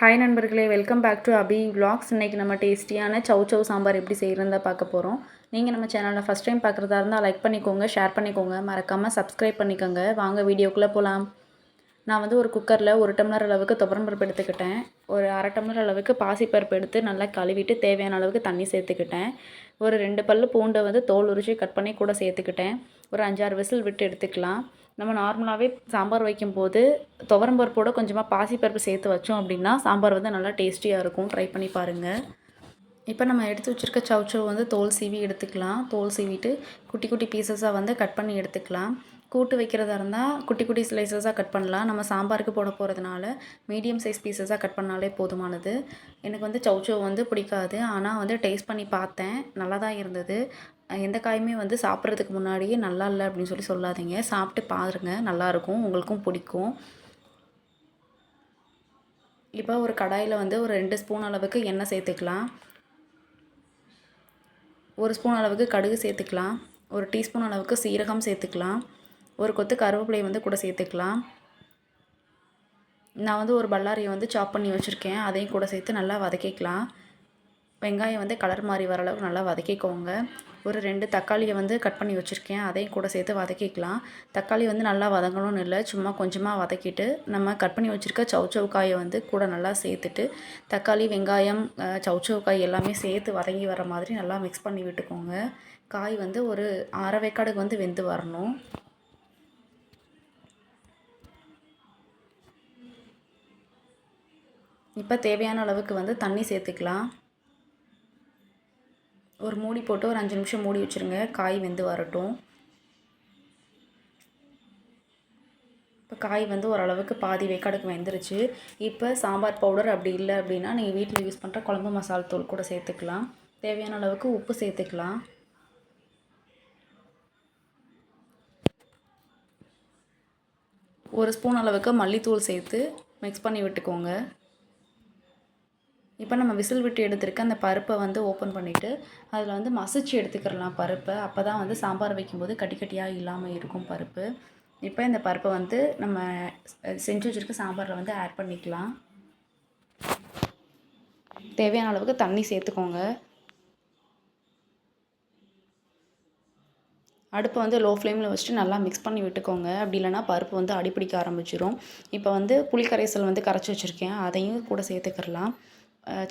Hi நண்பர்களே. Welcome back to Abi vlogs இன்றைக்கி நம்ம டேஸ்டியான சவு சவு சாம்பார் எப்படி செய்கிறதா பார்க்க போகிறோம் நீங்கள் நம்ம சேனலில் ஃபஸ்ட் டைம் பார்க்குறதா இருந்தால் லைக் பண்ணிக்கோங்க ஷேர் பண்ணிக்கோங்க. மறக்காமல் சப்ஸ்கிரைப் பண்ணிக்கோங்க. வாங்க வீடியோக்குள்ளே போகலாம் நான் வந்து ஒரு குக்கரில் ஒரு டம்ளர் அளவுக்கு துவரம் பருப்பு எடுத்துக்கிட்டேன். ஒரு அரை டம்ளர் அளவுக்கு பாசிப்பருப்பு எடுத்து நல்லா கழுவிட்டு தேவையான அளவுக்கு தண்ணி சேர்த்துக்கிட்டேன். ஒரு ரெண்டு பல்லு பூண்டை வந்து தோல் உரிச்சு கட் பண்ணி கூட சேர்த்துக்கிட்டேன். ஒரு அஞ்சாறு விசில் விட்டு எடுத்துக்கலாம். நம்ம நார்மலாகவே சாம்பார் வைக்கும்போது துவரம் பருப்போட கொஞ்சமாக பாசிப்பருப்பு சேர்த்து வச்சோம் அப்படின்னா சாம்பார் வந்து நல்லா டேஸ்டியாக இருக்கும். ட்ரை பண்ணி பாருங்கள் இப்போ நம்ம எடுத்து வச்சுருக்க சவுச்சவ் வந்து தோல் சீவி எடுத்துக்கலாம். தோல் சீவிட்டு குட்டி குட்டி பீசஸாக வந்து கட் பண்ணி எடுத்துக்கலாம். கூட்டு வைக்கிறதா இருந்தால் குட்டி குட்டி ஸ்லைசஸாக கட் பண்ணலாம். நம்ம சாம்பாருக்கு போட போகிறதுனால மீடியம் சைஸ் பீசஸாக கட் பண்ணாலே போதுமானது. எனக்கு வந்து சவுச்சவ் வந்து பிடிக்காது. ஆனால் வந்து டேஸ்ட் பண்ணி பார்த்தேன். நல்லா தான் இருந்தது. எந்த காயுமே வந்து சாப்பிட்றதுக்கு முன்னாடியே நல்லா இல்லை அப்படின்னு சொல்லி சொல்லாதீங்க. சாப்பிட்டு பாருங்க. நல்லாயிருக்கும் உங்களுக்கும் பிடிக்கும். இப்போ ஒரு கடாயில் வந்து ஒரு ரெண்டு ஸ்பூன் அளவுக்கு எண்ணெய் சேர்த்துக்கலாம். ஒரு ஸ்பூன் அளவுக்கு கடுகு சேர்த்துக்கலாம். ஒரு டீஸ்பூன் அளவுக்கு சீரகம் சேர்த்துக்கலாம். ஒரு கொத்து கருவேப்பிலையை வந்து கூட சேர்த்துக்கலாம். நான் வந்து ஒரு பல்லாரியை வந்து சாப் பண்ணி வச்சுருக்கேன். அதையும் கூட சேர்த்து நல்லா வதக்கிக்கலாம். வெங்காயம் வந்து கலர் மாறி வர அளவுக்கு நல்லா வதக்கிக்கோங்க. ஒரு ரெண்டு தக்காளியை வந்து கட் பண்ணி வச்சுருக்கேன். அதையும் கூட சேர்த்து வதக்கிக்கலாம். தக்காளி வந்து நல்லா வதங்கணும்னு இல்லை. சும்மா கொஞ்சமாக வதக்கிட்டு நம்ம கட் பண்ணி வச்சுருக்க சவுச்சவு காயை வந்து கூட நல்லா சேர்த்துட்டு தக்காளி வெங்காயம் சவுச்சவு காய் எல்லாமே சேர்த்து வதங்கி வர மாதிரி நல்லா மிக்ஸ் பண்ணி விட்டுக்கோங்க. காய் வந்து ஒரு அரைவேக்காடுக்கு வந்து வெந்து வரணும். இப்போ தேவையான அளவுக்கு வந்து தண்ணி சேர்த்துக்கலாம். ஒரு மூடி போட்டு ஒரு அஞ்சு நிமிஷம் மூடி வச்சுருங்க. காய் வெந்து வரட்டும். இப்போ காய் வந்து ஓரளவுக்கு பாதி வேக்காடுக்கு வெந்துருச்சு. இப்போ சாம்பார் பவுடர் அப்படி இல்லை அப்படின்னா நீங்கள் வீட்டில் யூஸ் பண்ணுற குழம்பு மசால் தூள் கூட சேர்த்துக்கலாம். தேவையான அளவுக்கு உப்பு சேர்த்துக்கலாம். ஒரு ஸ்பூன் அளவுக்கு மல்லித்தூள் சேர்த்து மிக்ஸ் பண்ணி விட்டுக்கோங்க. இப்போ நம்ம விசில் விட்டு எடுத்துருக்க அந்த பருப்பை வந்து ஓப்பன் பண்ணிவிட்டு அதில் வந்து மசிச்சு எடுத்துக்கிறலாம் பருப்பை. அப்போ தான் வந்து சாம்பார் வைக்கும்போது கட்டி கட்டியாக இல்லாமல் இருக்கும் பருப்பு. இப்போ இந்த பருப்பை வந்து நம்ம செஞ்சு வச்சுருக்க சாம்பாரில் வந்து ஆட் பண்ணிக்கலாம். தேவையான அளவுக்கு தண்ணி சேர்த்துக்கோங்க. அடுப்பை வந்து லோ ஃப்ளேமில் வச்சுட்டு நல்லா மிக்ஸ் பண்ணி விட்டுக்கோங்க. அப்படி இல்லைனா பருப்பு வந்து அடிப்பிடிக்க ஆரம்பிச்சிடும் இப்போ வந்து புளிக்கரைசல் வந்து கரைச்சி வச்சுருக்கேன். அதையும் கூட சேர்த்துக்கிறலாம்.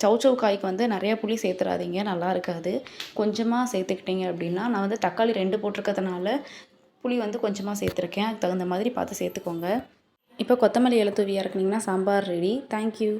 சவுச்சவ் காய்க்கு வந்து நிறையா புளி சேர்த்துறாதீங்க நல்லா இருக்காது. கொஞ்சமாக சேர்த்துக்கிட்டிங்க அப்படின்னா நான் வந்து தக்காளி ரெண்டு போட்டிருக்கிறதுனால புளி வந்து கொஞ்சமாக சேர்த்துருக்கேன். அதுக்கு தகுந்த மாதிரி பார்த்து சேர்த்துக்கோங்க. இப்போ கொத்தமல்லி எழுத்துவியாக தூவி சாம்பார் ரெடி தேங்க்யூ